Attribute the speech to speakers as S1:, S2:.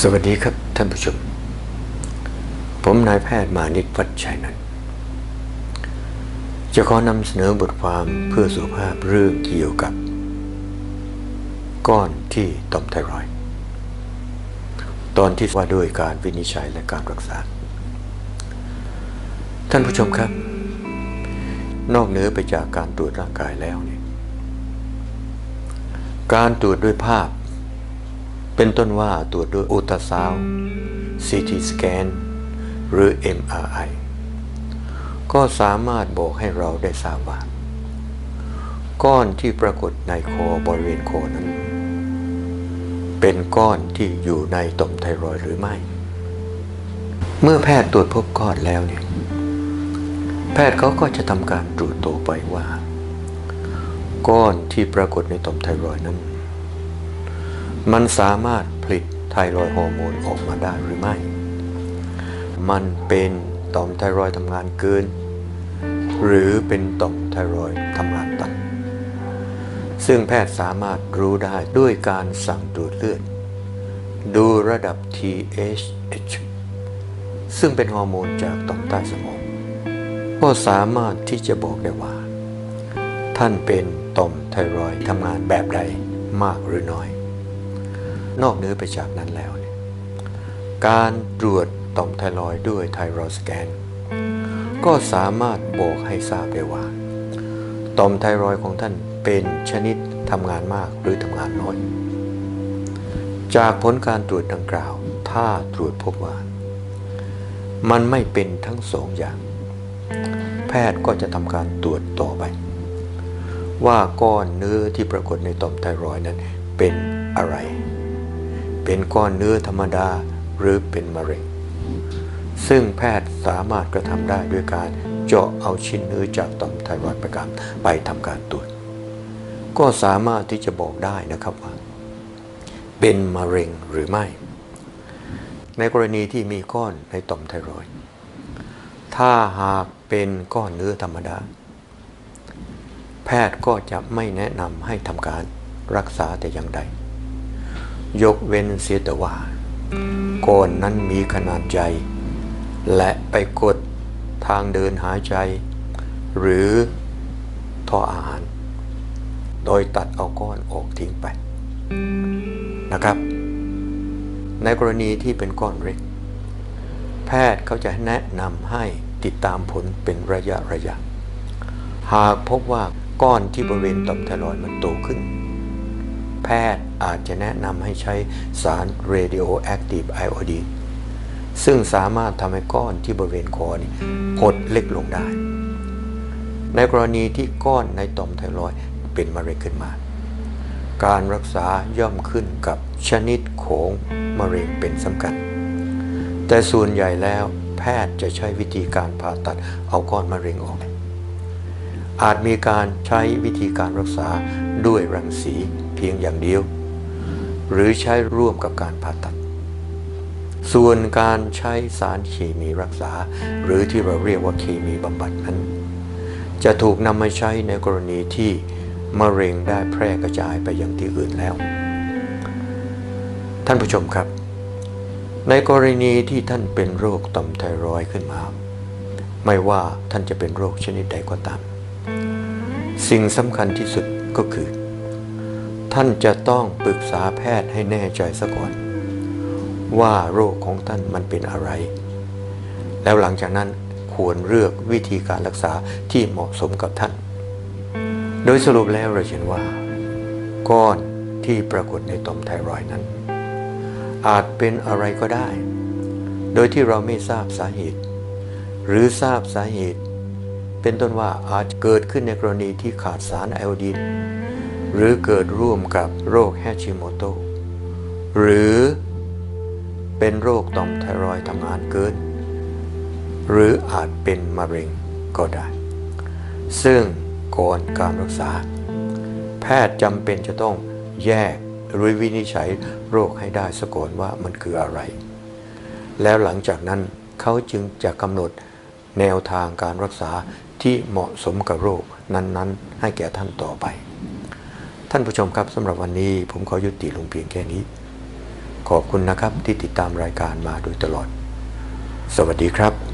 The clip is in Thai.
S1: สวัสดีครับท่านผู้ชม ผมนายแพทย์มานิตวัชชัยนันจะขอนำเสนอบทความเพื่อสุขภาพเรื่องเกี่ยวกับ ก้อนที่ต่อมไทรอยด์ตอนที่ว่าด้วยการวินิจฉัยและการรักษา ท่านผู้ชมครับ นอกเหนือไปจากการตรวจร่างกายแล้วเการตรวจด้วยภาพ เป็นต้นว่าตรวจด้วยอุตราซาวด์ CT สแกนหรือ MRI ก็สามารถบอกให้เราได้ทราบว่า ก้อนที่ปรากฏในคอบริเวณคอนั้น เป็นก้อนที่อยู่ในต่อมไทรอยหรือไม่ เมื่อแพทย์ตรวจพบก้อนแล้วเนี่ยแพทย์เขาก็จะทำการตรวจต่อไปว่า ก้อนที่ปรากฏในต่อมไทรอยนั้น มันสามารถผลิตไทรอยฮอร์โมนออกมาได้หรือไม่ มันเป็นต่อมไทรอยทำงานเกิน หรือเป็นต่อมไทรอยทำงานต่ำซึ่งแพทย์สามารถรู้ได้ด้วยการสั่งตรวจเลือด ดูระดับ TSH ซึ่งเป็นฮอร์โมนจากต่อมใต้สมอง ก็สามารถที่จะบอกได้ว่า ท่านเป็นต่อมไทรอยทำงานแบบใดมากหรือน้อย นอกเหนือไปจากนั้นแล้วการตรวจต่อมไทรอยด้วยไทรอยสแกน ก็สามารถบอกให้ทราบได้ว่าต่อมไทรอยของท่านเป็นชนิดทำงานมากหรือทำงานน้อย จากผลการตรวจดังกล่าว ถ้าตรวจพบว่า มันไม่เป็นทั้งสองอย่าง แพทย์ก็จะทำการตรวจต่อไป ว่าก้อนเนื้อที่ปรากฏในต่อมไทรอยนั้นเป็นอะไร เป็นก้อนเนื้อธรรมดาหรือเป็นมะเร็ง ซึ่งแพทย์สามารถกระทำได้ด้วยการเจาะเอาชิ้นเนื้อจากต่อมไทรอยด์ประการไปทำการตรวจ ก็สามารถที่จะบอกได้นะครับว่า เป็นมะเร็งหรือไม่ ในกรณีที่มีก้อนในต่อมไทรอยถ้าหากเป็นก้อนเนื้อธรรมดา ทย์ก็จะไม่แนะนำให้ทำการรักษาแต่อย่างใด ยกเว้นเสียแต่ว่าก้อนนั้นมีขนาดใหญ่และไปกดทางเดินหายใจ หรือท่ออาหาร โดยตัดเอาก้อนออกทิ้งไปนะครับ ในกรณีที่เป็นก้อนเล็ก แพทย์เขาจะแนะนำให้ติดตามผลเป็นระยะระยะ หากพบว่า ก้อนที่บริเวณต่อมไทรอยด์มันโตขึ้น แพทย์อาจจะแนะนำให้ใช้สาร radioactive iodine ซึ่งสามารถทำให้ก้อนที่บริเวณคอนี่หดเล็กลงได้ ในกรณีที่ก้อนในต่อมไทรอยด์เป็นมะเร็งขึ้นมา การรักษาย่อมขึ้นกับชนิดของมะเร็งเป็นสำคัญ แต่ส่วนใหญ่แล้วแพทย์จะใช้วิธีการผ่าตัดเอาก้อนมะเร็งออก อาจมีการใช้วิธีการรักษาด้วยรังสีเพียงอย่างเดียว หรือใช้ร่วมกับการผ่าตัด ส่วนการใช้สารเคมีรักษา หรือที่เราเรียกว่าเคมีบำบัดนั้น จะถูกนำมาใช้ในกรณีที่มะเร็งได้แพร่กระจายไปยังที่อื่นแล้ว ท่านผู้ชมครับ ในกรณีที่ท่านเป็นโรคต่อมไทรอยด์ขึ้นมา ไม่ว่าท่านจะเป็นโรคชนิดใดก็ตาม สิ่งสำคัญที่สุดก็คือ ท่านจะต้องปรึกษาแพทย์ให้แน่ใจซะก่อน ว่าโรคของท่านมันเป็นอะไร แล้วหลังจากนั้นควรเลือกวิธีการรักษาที่เหมาะสมกับท่าน โดยสรุปแล้วเราเห็นว่า ก้อนที่ปรากฏในต่อมไทรอยนั้น อาจเป็นอะไรก็ได้ โดยที่เราไม่ทราบสาเหตุ หรือทราบสาเหตุ เป็นต้นว่าอาจเกิดขึ้นในกรณีที่ขาดสารไอโอดีน หรือเกิดร่วมกับโรคแฮชิโมโตหรือเป็นโรคต่อมไทรอยทำงานเกิน หรืออาจเป็นมะเร็งก็ได้ ซึ่งก่อนการรักษา แพทย์จำเป็นจะต้องแยกหรือวินิจฉัยโรคให้ได้สก่อนว่ามันคืออะไร แล้วหลังจากนั้นเขาจึงจะกำหนดแนวทางการรักษา ที่เหมาะสมกับโรคนั้นๆ ให้แก่ท่านต่อไป ท่านผู้ชมครับสำหรับวันนี้ผมขอยุติลงเพียงแค่นี้ ขอบคุณนะครับที่ติดตามรายการมาโดยตลอด สวัสดีครับ